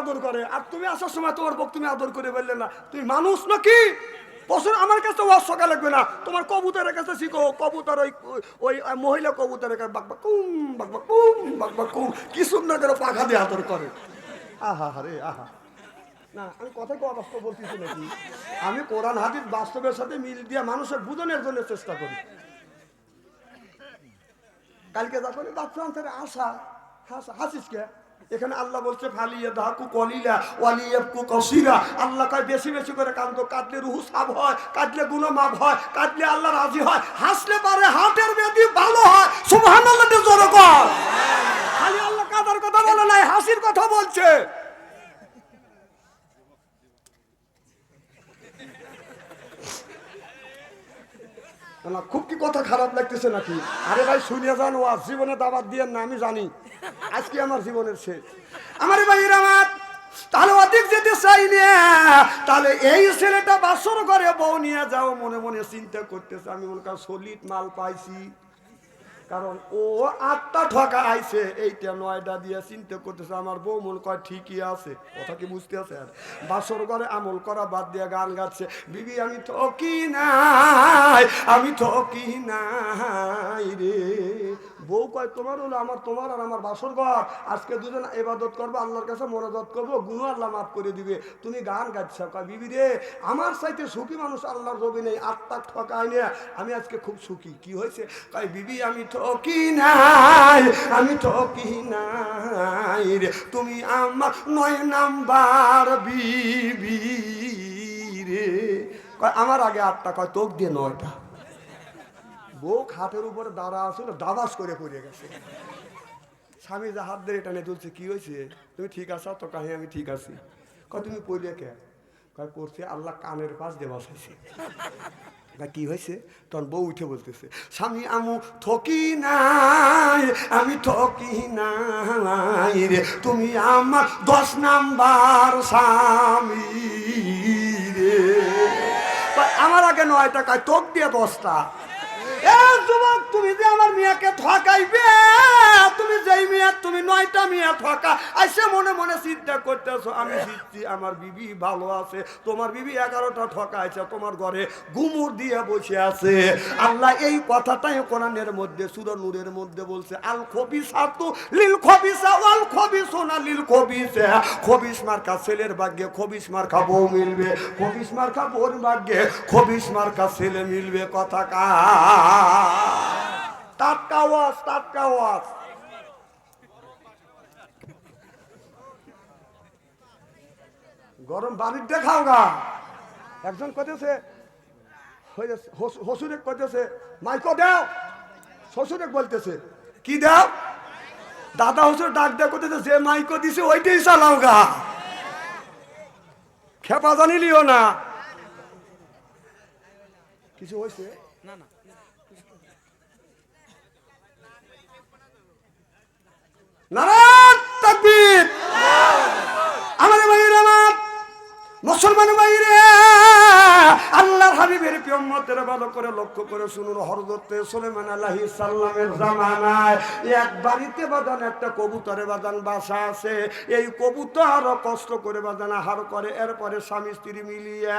আদর করে। আর তুমি আসার সময় তোমার বউ তুমি আদর করে বললে না তুমি মানুষ নাকি? বছর আমার কাছে ওয়াজ সকা লাগবে না। তোমার কবুতরের কাছে শিখো। কবুতর ওই ওই মহিলা কবুতরের কাছে বাক বাক, কুম, বাক বাক, কুম, বাক বাক, কুম। কি সুন্দর করে পাখা দিয়ে আদর করে। আহা রে, আহা। না, আমি কথা কেউ অবাস্তব বলতেছি নাকি? আমি কোরআন, হাদিস, বাস্তবের সাথে মিল দিয়ে মানুষের বুঝনের জন্য চেষ্টা করি। কালকে যখন বাচ্চা আসা, হাসা হাসিস কে? এখানে আল্লাহ বলছে ফালিয়া দাহাকু কলিলা ওয়ালিয়াবকু কসিরা। আল্লাহ কয় বেশি বেশি করে কান্দ কাঁদলে রুহু সাব হয় কাঁদলে গুণ মাপ হয় কাঁদলে আল্লাহ রাজি হয়। হাসলে পারে হাটের বেদি ভালো হয়। সুবহানাল্লাহ জোরে কর। খালি আল্লাহ কাদার কথা বলে নাই হাসির কথা বলছে। না খুব কি কথা খারাপ লাগতেছে নাকি? আরে ভাই শুনে যান, ও জীবনে দাবাত দিয়ে না, আমি জানি। আজকে আমার জীবনের শেষ। আমার ভাই আমার, তাহলে অধিক যেতে চাই তাহলে এই ছেলেটা বাসর করে বউ নিয়ে যাও, মনে মনে চিন্তা করতেছে। আমি ওর কাছে সলিড মাল পাইছি। কারণ ও আটটা ঠকা আইছে এইটা নয়টা দিয়ে চিন্তা করতেছে, আমার বউ মন কয় ঠিকই আছে। কথা কি বুঝতে আছে আর বাসর ঘরে আমল করা বাদ দিয়ে গান গাচ্ছে, বিবি, আমি ঠকি নাই, আমি ঠকি নাই রে। বউ কয়, তোমার হলো আমার, তোমার আর আমার বাসর ঘর। আজকে দুজন এবাদত করব, আল্লাহর কাছে মনোদত করব গুণ আল্লাহ মাফ করে দিবে। তুমি গান গাচ্ছ কয়, বিবি রে, আমার সাইতে সুখী মানুষ আল্লাহর রবি নেই, আত্মা ঠকায় না আমি আজকে খুব সুখী। কি হয়েছে? কয়, বিবি, আমি ঠকি নাই? আমি ঠকি নাই রে? তুমি আমার নয় নাম্বার বিবি রে। আমার আগে আটটা, কয়, তোক দিয়ে নয়টা। বউ খাটের উপরে দাঁড়া আসছিল দাবাস করে পড়ে গেছে। স্বামী যা হাত ধরে টানে তুলছে, কি হয়েছে? তুমি ঠিক আছো? তো কাহি আমি ঠিক আছি। কয়, তুমি পড়লে কে? কয়, পড়ছে আল্লাহ কানের পাশ দিয়ে বসাইছে। তা কি হয়েছে? তখন বউ উঠে বলতেছে, স্বামী, আমু থকি নাই, আমি থকি নাই রে। তুমি আমার দশ নাম্বার স্বামী রে। আমার আগে নয় টাকায় তোক দিয়ে দশটা। আল্লাহ এই কথাটাই কোরআনের মধ্যে, সুর নূরের মধ্যে বলছে, আল খবিসা তো লিল খবিসা, ওয়াল খবিসো না লিল খবিসা। খবিস মার্কা ছেলের ভাগ্যে, খবিস মার্কা বউ মিলবে। খবিস মার্কা বোন ভাগ্যে, খবিস মার্কা ছেলে মিলবে। কথা কা টাটকা ওয়াজ টাটকা গরম বাড়ির দেখাও গা। একজন কতেছে হসুরে কতেছে মাইকো দাও। শ্বশুরে বলতেছে, কি দাও? দাদা হসুর ডাক দেয়া করতেছে যে মাইকো দিছে, ওইটাই চালাও গা। খেপা জানিলিও না। কিছু হয়েছে নারায়ণ তাকবীর আমার ভাইয়ের আমার মুসলমান ভাইরে, আল্লাহর হাবিবের পিয়ম্মতের ভালো করে লক্ষ্য করে শুনুন হরদত্তে সুলেমান আলাহি সাল্লামের জামানায় এক বাড়িতে বাদান, একটা কবুতরে বাজান বাসা আছে। এই কবুতর কষ্ট করে বাদান আহার করে, এরপরে স্বামী স্ত্রী মিলিয়ে,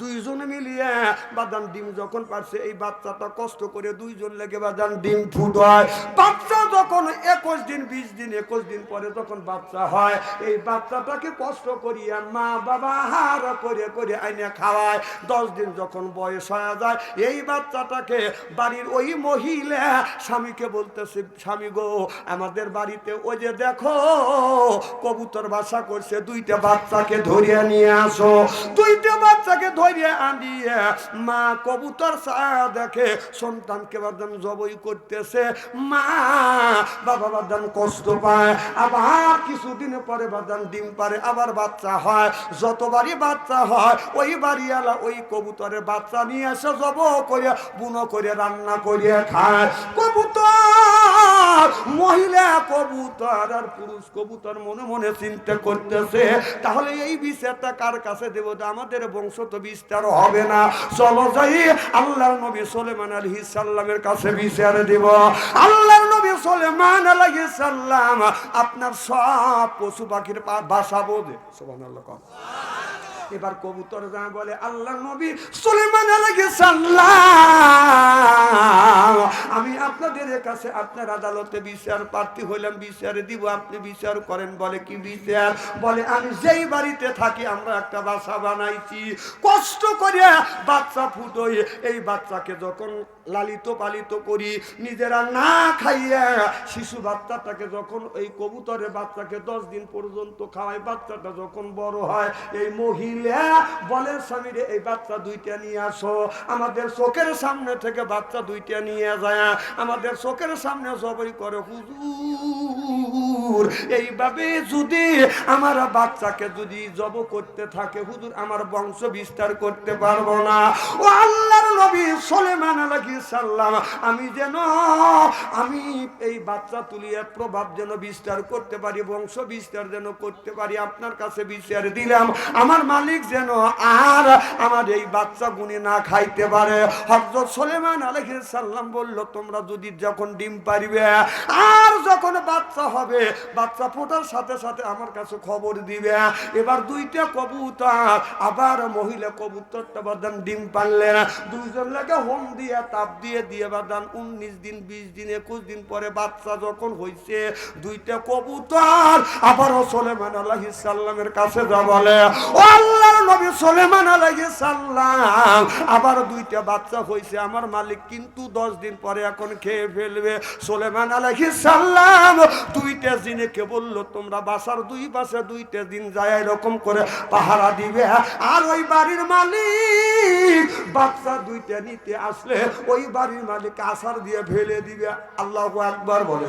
দুইজন মিলিয়ে বাদান ডিম যখন পারছে, এই বাচ্চাটা কষ্ট করে দুইজন লেগে বাজান ডিম ফুটায় বাচ্চা যখন একুশ দিন, বিশ দিন, একুশ দিন পরে যখন বাচ্চা হয়, এই বাচ্চাটাকে কষ্ট করিয়া মা বাবা আহার করে করে আইনে খাওয়ায়। দশ দিন যখন বয়স হয়ে যায়, এই বাচ্চাটাকে বাড়ির ওই মহিলা স্বামীকে বলতেছে, স্বামী গো, আমাদের বাড়িতে ওই যে দেখো, কবুতর বাসা করছে, দুইটা বাচ্চাকে ধরিয়ে নিয়ে আসো। দুইটা বাচ্চাকে ধরিয়ে আনিয়ে মা কবুতর ছায়া দেখে সন্তানকে বাদান জবই করতেছে। মা বাবা বাদান কষ্ট পায়, আবার কিছুদিন পরে বাদান ডিম পারে, আবার বাচ্চা হয়। যতবারই বাচ্চা হয়, ওই বাড়িওয়ালা ওই কবুতরের বাচ্চা নিয়ে এসে জব করে, বুনো করে, রান্না করিয়ে খায়। কবুতর! মহিলা কবুতর আর পুরুষ কবুতর মনে মনে চিন্তা করতেছে, তাহলে এই বিচারটা কার কাছে দেব? আমাদের বংশ তো বিস্তার হবে না। চলো যাই, আল্লাহর নবী সোলেমান আলহি সাল্লামের কাছে বিচার দেব। আল্লাহর নবী সুলেমান আলাইহিস সাল্লাম আপনার সব পশু পাখির বাসা বোঝে সুবহানাল্লাহ কন এবার কবুতর যা বলে, আল্লাহ নবী সুলেমান আমি আপনাদের কাছে আপনার আদালতে বিচার প্রার্থী হইলাম, বিচার দিব, আপনি বিচার করেন। বলে, কি বিচার? বলে, আমি যেই বাড়িতে থাকি, আমরা একটা বাসা বানাইছি। কষ্ট করে বাচ্চা ফুটোই এই বাচ্চাকে যখন লালিত পালিত করি, নিজেরা না খাইয়া শিশু বাচ্চাটাকে যখন এই কবুতরের বাচ্চাকে দশ দিন পর্যন্ত খাওয়াই বাচ্চাটা যখন বড় হয়, এই মহিলা বলে, স্বামীরে, এই বাচ্চা দুইটা নিয়ে আসো। আমাদের চোখের সামনে থেকে বাচ্চা দুইটা নিয়ে যায়। আমাদের চোখের সামনে সবাই করে, হুজুর, এইভাবে যদি আমার বাচ্চাকে যদি জব করতে থাকে, হুজুর, আমার বংশ বিস্তার করতে পারব না। ও আল্লাহর নবী সলেমান আলাইহিস সালাম আমি যেন, আমি এই বাচ্চা তুলিয়ে প্রভাব যেন বিস্তার করতে পারি, বংশ বিস্তার যেন করতে পারি, আপনার কাছে বিচার দিলাম। আমার মালিক যেন আর আমার এই বাচ্চা গুনে না খাইতে পারে। হজরত সলেমান আলহ সাল্লাম বলল, তোমরা যদি যখন ডিম পারিবে আর যখন বাচ্চা হবে, বাচ্চা ফোটার সাথে সাথে আমার কাছে খবর দিবে, এবার দুইটা কবুতর, আবার মহিলা কবুতরটা বাদান ডিম পারলেন দুইজন লাগে হোম দিয়ে, তাপ দিয়ে দিয়ে বাদান উনিশ দিন, বিশ দিন, একুশ দিন পরে বাচ্চা যখন হয়েছে দুইটা কবুতর আবারও সোলেমান আলাহি সাল্লামের কাছে যা বলে, ও আল্লাহর নবী সোলেমান আলাহি সাল্লাম আবার দুইটা বাচ্চা হয়েছে আমার মালিক কিন্তু দশ দিন পরে এখন খেয়ে ফেলবে। সোলেমান আলাহি সাল্লাম দুইটা জিনেকে বলল, তোমরা বাসার দুই পাশে দুইটা দিন যায় এরকম করে পাহারা দিবে আর ওই বাড়ির মালিক, বাচ্চা দুইটা নিতে আসলে ওই বাড়ির মালিক আসার দিয়ে ফেলে দিবে। আল্লাহ একবার বলে।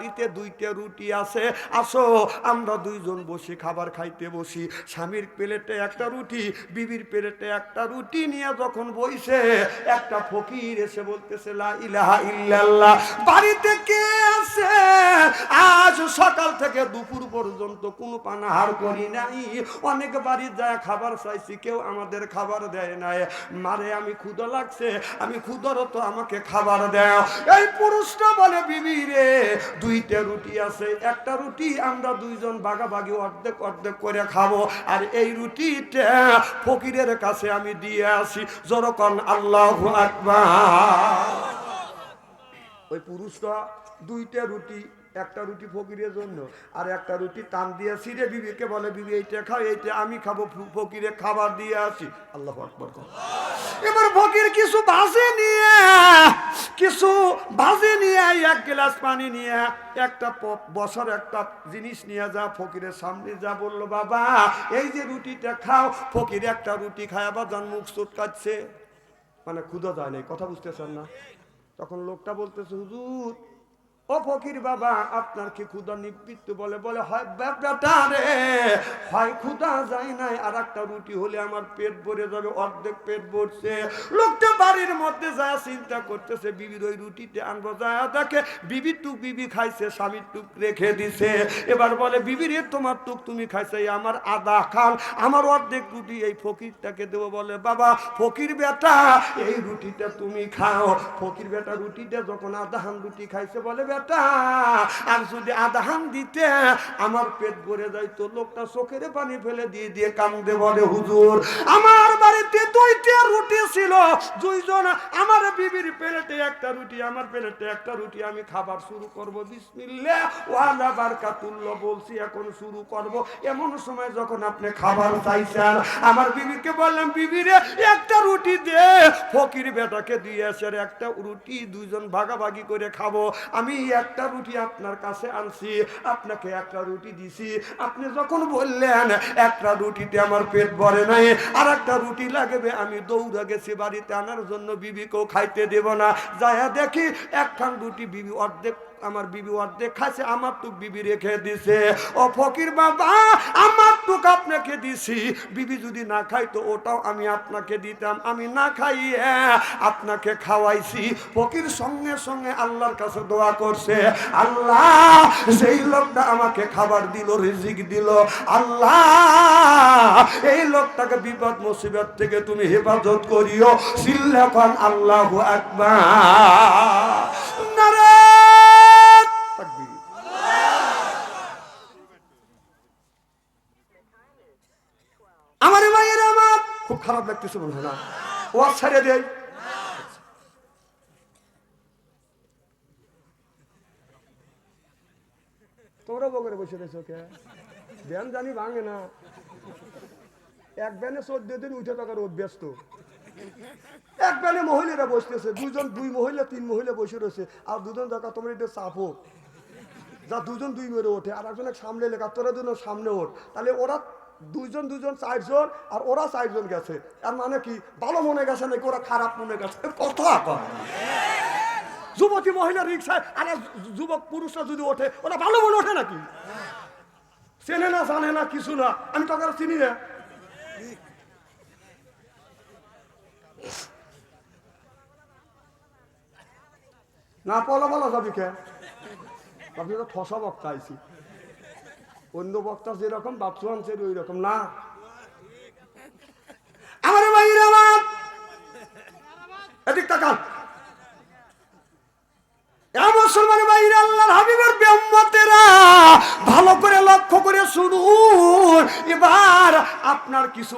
বাড়িতে দুইটা রুটি আছে, আসো, আমরা দুইজন বসে খাবার খাইতে বসি। স্বামীর প্লেটে একটা রুটি, বিবির প্লেটে একটা রুটি নিয়ে যখন বইছে, একটা ফকির এসে বলতেছে ইল্লাল্লাহ। বাড়িতে কে আছে? আজ সকাল থেকে দুপুর পর্যন্ত কোনো পানাহার করি নাই। অনেক বাড়ি যায়, খাবার চাইছি, কেউ আমাদের খাবার দেয় নাই। মারে, আমি ক্ষুদা লাগছে, আমি ক্ষুদারত আমাকে খাবার দেয় এই পুরুষটা বলে, বিবি রে দুইটা রুটি আছে, একটা রুটি আমরা দুইজন বাগাবাগি অর্ধেক অর্ধেক করে খাব, আর এই রুটিটা ফকিরের কাছে আমি দিয়ে আসি। যরকন আল্লাহ আকবার। ওই পুরুষটা দুইটা রুটি একটা রুটি ফকিরের জন্য, আর একটা রুটি টান দিয়ে সিরে বিবিকে বলে, বিবি, এইটা খাও, এইটা আমি খাব ফকিরে খাবার দিয়ে আসি। আল্লাহ আকবর এবার ফকির কিছু ভাজে নিয়ে, কিছু ভাজে নিয়ে, এক গ্লাস পানি নিয়ে, একটা বছর একটা জিনিস নিয়ে যা, ফকিরের সামনে যা বলল, বাবা, এই যে রুটিটা খাও। ফকির একটা রুটি খায়, আবার যান মুখ চুটকাচ্ছে মানে ক্ষুদা যায় নাই, কথা বুঝতেছেন না? তখন লোকটা বলতেছে, হুজুর ও ফকির বাবা, আপনার কি ক্ষুদা নিবৃত্ত বলে বলে, হয় বে- বেটা রে, হয় ক্ষুদা যায় নাই আর একটা রুটি হলে আমার পেট ভরে যাবে, অর্ধেক পেট ভরছে। লোকটা বাড়ির মধ্যে যায় চিন্তা করতেছে, বিবির ওই রুটিতে আনব, যায় দেখে বিবির টুক বিবি খাইছে, স্বামীর টুক রেখে দিছে। এবার বলে বিবির তোমার টুক তুমি খাইছে আমার আদা খান, আমার অর্ধেক রুটি, এই ফকিরটাকে দেবো বলে, বাবা, ফকির বেটা, এই রুটিটা তুমি খাও। ফকির বেটা রুটিটা যখন আদাহান রুটি খাইছে, বলে বেটা আর যদি দিতে, আমার পেট ভরে লোকটা চোখের পানি ফেলে দিয়ে দিয়ে কান্দে বলে, হুজুর, আমার বাড়িতে দুইটা রুটি ছিল। দুইজন, আমার বিবির প্লেটে একটা রুটি, আমার একটা রুটি, আমি খাবার শুরু করব। বিসমিল্লা ওয়ালা বলছি, এখন শুরু করব। এমন সময় যখন আপনি খাবার চাইছেন আমার বিবিকে বললাম, বিবি রে, একটা রুটি দে। ফকির বেটাকে দিয়ে আসে একটা রুটি দুইজন ভাগাভাগি করে খাব। আমি একটা রুটি আপনার কাছে আনছি, আপনাকে একটা রুটি দিছি। আপনি যখন বললেন, একটা রুটিতে আমার পেট ভরে নাই আর একটা রুটি লাগবে, আমি দৌড়া গেছি বাড়িতে আনার জন্য, বিবিকেও খাইতে দেব না। যায়া দেখি, একখান রুটি বিবি অর্ধেক, আমার বিবি অর্ধেক খাইছে, আমার তো বিবি রেখে দিছে। ও ফকির বাবা, আমার টুক আপনাকে দিছি। বিবি যদি না খাইতো, ওটাও আমি আপনাকে দিতাম। আমি না খাইয়ে আপনাকে খাওয়াইছি। ফকির সঙ্গে সঙ্গে আল্লাহর কাছে দোয়া করছে, আল্লাহ সেই লোকটা আমাকে খাবার দিল, রিজিক দিল, আল্লাহ, এই লোকটাকে বিপদ মুসিবত থেকে তুমি হেফাজত করিও। সিল্লাফান আল্লাহ আকবার নারে তাকবীর আমার মায়ের আমার খুব খারাপ লাগতেছে বলব না। ওয়াজ ছাড়িয়ে দেয় তোমরা বগরে বসে রয়েছো কে ব্যান জানি ভাঙে না। এক ব্যানে চোদ্দ দিন উঠে থাকার অভ্যস্ত। এক ব্যানে মহিলারা বসতেছে দুজন দুই মহিলা, তিন মহিলা বসে রয়েছে, আর দুজন দেখা তোমার এটা চাপো। যা দুজন দুই মেরে ওঠে, আর একজন সামনে লেখা, তোরা দুজন সামনে ওঠ। তাহলে ওরা দুইজন দুজন চারজন, আর ওরা চারজন গেছে। আর মানে কি? ভালো মনে গেছে নাকি? ওরা খারাপ মনে গেছে। কথা যুবতী মহিলা রিক্সায় আর যুবক পুরুষরা যদি ওঠে, ওরা ভালো মনে ওঠে নাকি? চেনে না, জানে না, কিছু না। আমি তো আর চিনি না। না, পলা বলা যাবি কে? আপনি তো ঠসা বক্তা আইছি। অন্য বক্তা যেরকম বাপসু সে ওই রকম না? আমার ভাই আমার এদিক তাকান আল্লাহর হাবিবের বেম্মতেরা ভালো করে লক্ষ্য করে শুনুন। এবার আপনার কিছু